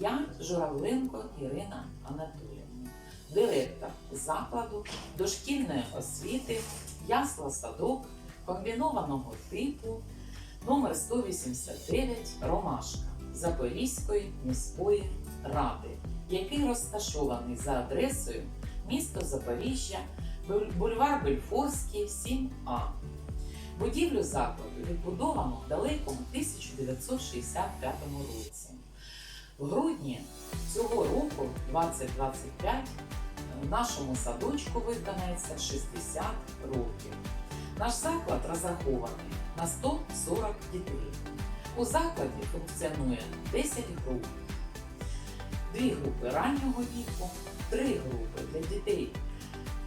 Я Журавленко Ірина Анатоліївна, директор закладу дошкільної освіти Ясла Садок комбінованого типу номер 189 Ромашка Запорізької міської ради, який розташований за адресою місто Запоріжжя, бульвар Бельфорський, 7А. Будівлю закладу відбудовано в далекому 1965 році. В грудні цього року, 2025, нашому садочку виконається 60 років. Наш заклад розрахований на 140 дітей. У закладі функціонує 10 груп. Дві групи раннього віку, три групи для дітей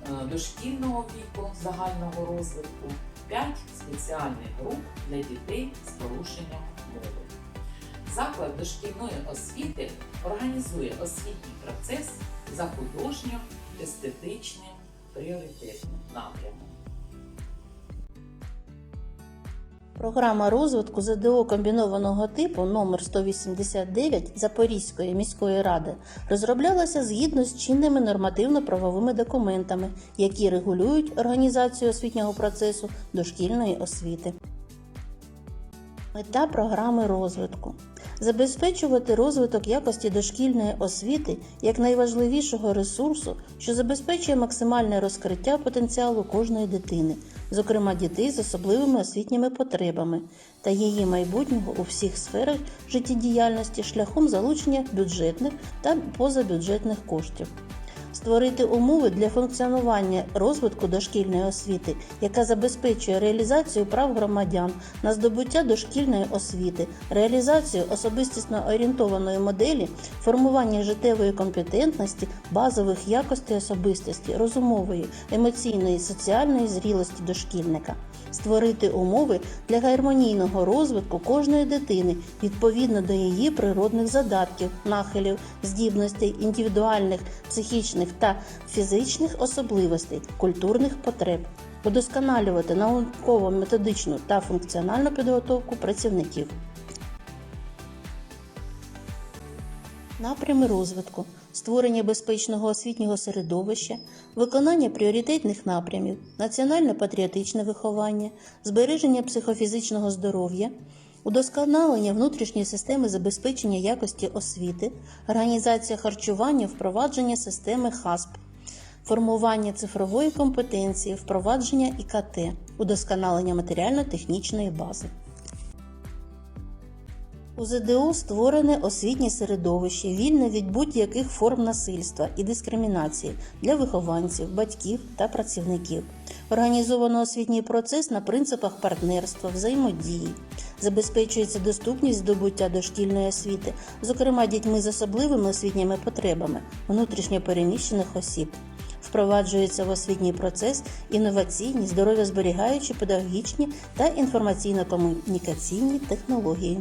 е, дошкільного віку загального розвитку, 5 спеціальних груп для дітей з порушенням мови. Заклад дошкільної освіти організує освітній процес за художньо-естетичним пріоритетним напрямом. Програма розвитку ЗДО комбінованого типу номер 189 Запорізької міської ради розроблялася згідно з чинними нормативно-правовими документами, які регулюють організацію освітнього процесу дошкільної освіти. Мета програми розвитку забезпечувати розвиток якості дошкільної освіти як найважливішого ресурсу, що забезпечує максимальне розкриття потенціалу кожної дитини, зокрема дітей з особливими освітніми потребами та її майбутнього у всіх сферах життєдіяльності шляхом залучення бюджетних та позабюджетних коштів. Створити умови для функціонування розвитку дошкільної освіти, яка забезпечує реалізацію прав громадян на здобуття дошкільної освіти, реалізацію особистісно орієнтованої моделі, формування життєвої компетентності, базових якостей особистості, розумової, емоційної, соціальної зрілості дошкільника, створити умови для гармонійного розвитку кожної дитини відповідно до її природних задатків, нахилів, здібностей, індивідуальних, психічних та фізичних особливостей, культурних потреб, удосконалювати науково методичну та функціональну підготовку працівників. Напрями розвитку, створення безпечного освітнього середовища, виконання пріоритетних напрямів, національно-патріотичне виховання, збереження психофізичного здоров'я, удосконалення внутрішньої системи забезпечення якості освіти, організація харчування, впровадження системи ХАСП, формування цифрової компетенції, впровадження ІКТ, удосконалення матеріально-технічної бази. У ЗДО створене освітнє середовище, вільне від будь-яких форм насильства і дискримінації для вихованців, батьків та працівників. Організовано освітній процес на принципах партнерства, взаємодії. Забезпечується доступність здобуття дошкільної освіти, зокрема дітьми з особливими освітніми потребами, внутрішньопереміщених осіб. Впроваджується в освітній процес інноваційні, здоров'язберігаючі педагогічні та інформаційно-комунікаційні технології.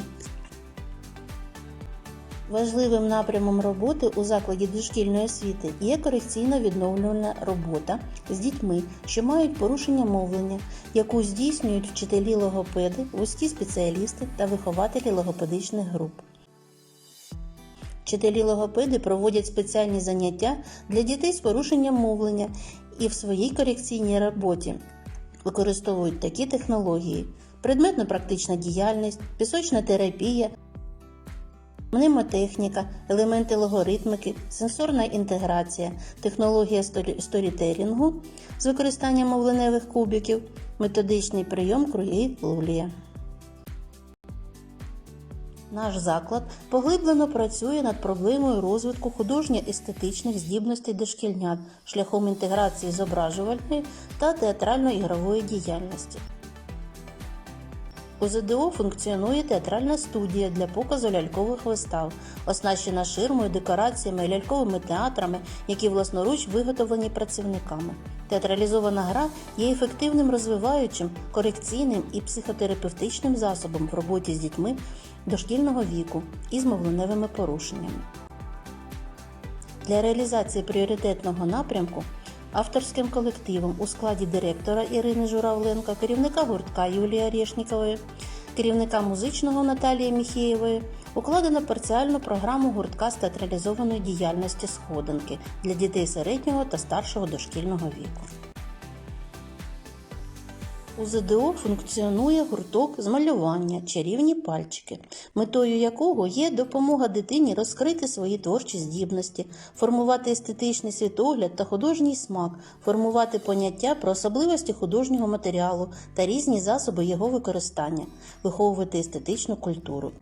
Важливим напрямом роботи у закладі дошкільної освіти є корекційно-відновлювальна робота з дітьми, що мають порушення мовлення, яку здійснюють вчителі логопеди, вузькі спеціалісти та вихователі логопедичних груп. Вчителі логопеди проводять спеціальні заняття для дітей з порушенням мовлення і в своїй корекційній роботі використовують такі технології: предметно-практична діяльність, пісочна терапія, мнемотехніка, елементи логоритмики, сенсорна інтеграція, технологія сторі- сторітелінгу з використанням мовленевих кубиків, методичний прийом круги Лулія. Наш заклад поглиблено працює над проблемою розвитку художньо-естетичних здібностей дошкільнят шляхом інтеграції зображувальної та театрально-ігрової діяльності. У ЗДО функціонує театральна студія для показу лялькових вистав, оснащена ширмою, декораціями ляльковими театрами, які власноруч виготовлені працівниками. Театралізована гра є ефективним розвиваючим, корекційним і психотерапевтичним засобом в роботі з дітьми дошкільного віку із мовленевими порушеннями. Для реалізації пріоритетного напрямку авторським колективом у складі директора Ірини Журавленко, керівника гуртка Юлії Орешнікової, керівника музичного Наталії Міхєєвої укладено парціальну програму гуртка з театралізованої діяльності сходинки для дітей середнього та старшого дошкільного віку. У ЗДО функціонує гурток з малювання чарівні пальчики, метою якого є допомога дитині розкрити свої творчі здібності, формувати естетичний світогляд та художній смак, формувати поняття про особливості художнього матеріалу та різні засоби його використання, виховувати естетичну культуру.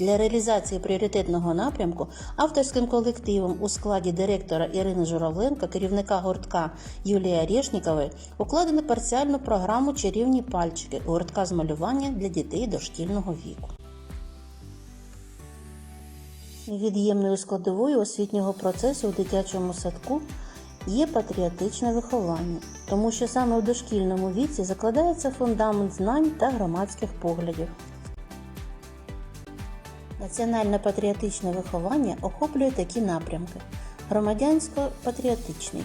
Для реалізації пріоритетного напрямку авторським колективом у складі директора Ірини Журавленко, керівника гуртка Юлії Орешнікової укладено парціальну програму Чарівні пальчики гуртка з малювання для дітей дошкільного віку. Невід'ємною складовою освітнього процесу у дитячому садку є патріотичне виховання, тому що саме у дошкільному віці закладається фундамент знань та громадських поглядів. Національно-патріотичне виховання охоплює такі напрямки: громадянсько-патріотичний,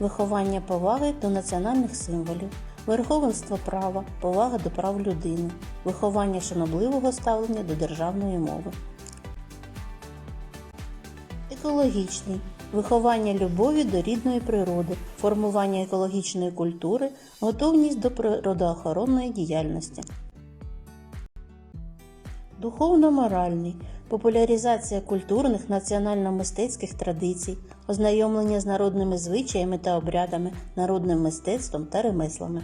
виховання поваги до національних символів, верховенство права, повага до прав людини, виховання шанобливого ставлення до державної мови. Екологічний виховання любові до рідної природи, формування екологічної культури, готовність до природоохоронної діяльності. Духовно-моральний популяризація культурних національно-мистецьких традицій, ознайомлення з народними звичаями та обрядами, народним мистецтвом та ремеслами.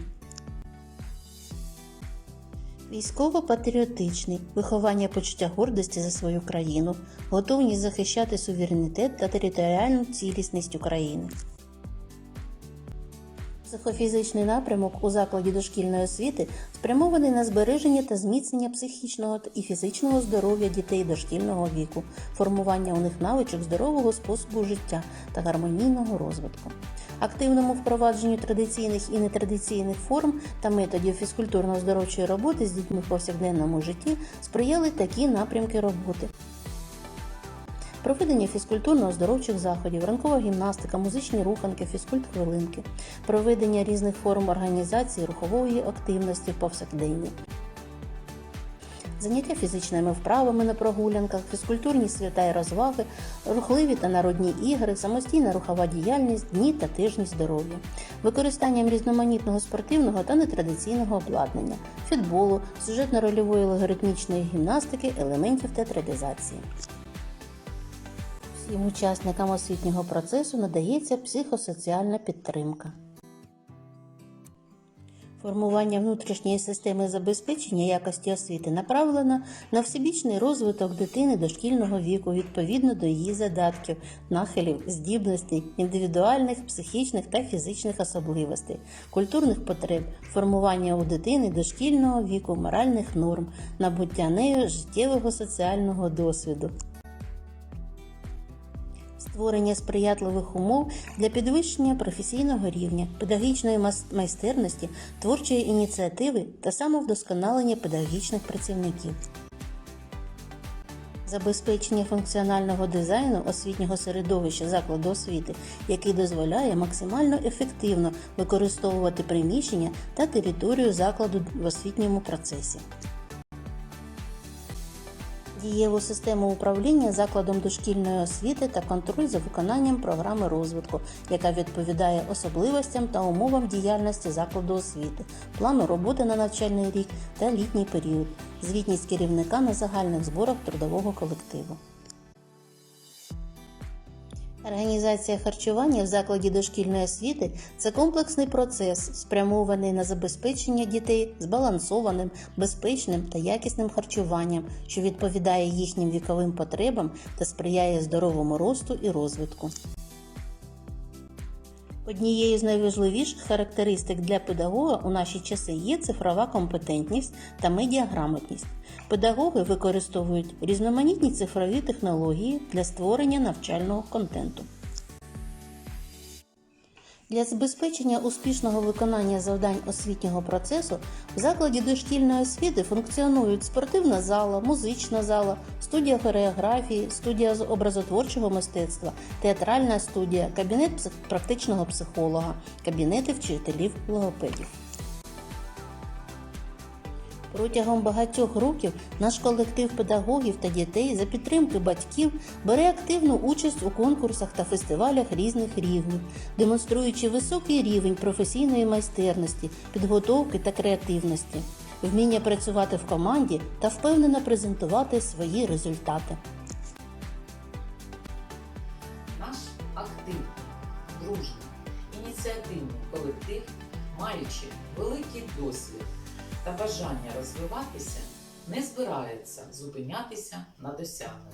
Військово-патріотичний виховання почуття гордості за свою країну, готовність захищати суверенітет та територіальну цілісність України. Психофізичний напрямок у закладі дошкільної освіти спрямований на збереження та зміцнення психічного і фізичного здоров'я дітей дошкільного віку, формування у них навичок здорового способу життя та гармонійного розвитку. Активному впровадженню традиційних і нетрадиційних форм та методів фізкультурно-здоровчої роботи з дітьми в повсякденному житті сприяли такі напрямки роботи проведення фізкультурно-оздоровчих заходів, ранкова гімнастика, музичні руханки, фізкульт-хвилинки, проведення різних форм організації рухової активності в повсякденні. Заняття фізичними вправами на прогулянках, фізкультурні свята і розваги, рухливі та народні ігри, самостійна рухова діяльність, дні та тижні здоров'я, використанням різноманітного спортивного та нетрадиційного обладнання, фітболу, сюжетно-рольової логаритмічної гімнастики, елементів театралізації. Всім учасникам освітнього процесу надається психосоціальна підтримка. Формування внутрішньої системи забезпечення якості освіти направлено на всебічний розвиток дитини дошкільного віку відповідно до її задатків, нахилів, здібностей, індивідуальних, психічних та фізичних особливостей, культурних потреб, формування у дитини дошкільного віку моральних норм, набуття нею життєвого соціального досвіду створення сприятливих умов для підвищення професійного рівня, педагогічної майстерності, творчої ініціативи та самовдосконалення педагогічних працівників. Забезпечення функціонального дизайну освітнього середовища закладу освіти, який дозволяє максимально ефективно використовувати приміщення та територію закладу в освітньому процесі дієву систему управління закладом дошкільної освіти та контроль за виконанням програми розвитку, яка відповідає особливостям та умовам діяльності закладу освіти, плану роботи на навчальний рік та літній період, звітність керівника на загальних зборах трудового колективу. Організація харчування в закладі дошкільної освіти це комплексний процес, спрямований на забезпечення дітей збалансованим, безпечним та якісним харчуванням, що відповідає їхнім віковим потребам та сприяє здоровому росту і розвитку. Однією з найважливіших характеристик для педагога у наші часи є цифрова компетентність та медіаграмотність. Педагоги використовують різноманітні цифрові технології для створення навчального контенту. Для забезпечення успішного виконання завдань освітнього процесу в закладі дошкільної освіти функціонують спортивна зала, музична зала, студія хореографії, студія з образотворчого мистецтва, театральна студія, кабінет практичного психолога, кабінети вчителів логопедів. Протягом багатьох років наш колектив педагогів та дітей за підтримки батьків бере активну участь у конкурсах та фестивалях різних рівнів, демонструючи високий рівень професійної майстерності, підготовки та креативності, вміння працювати в команді та впевнено презентувати свої результати. Наш активний, дружний, ініціативний колектив, маючи великий досвід та бажання розвиватися, не збирається зупинятися на досягненому.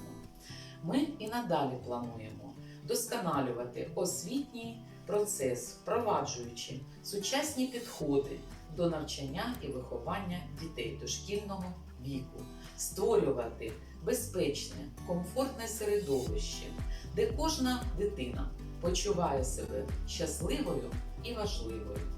Ми і надалі плануємо досконалювати освітній процес, впроваджуючи сучасні підходи до навчання і виховання дітей дошкільного віку, створювати безпечне, комфортне середовище, де кожна дитина почуває себе щасливою і важливою.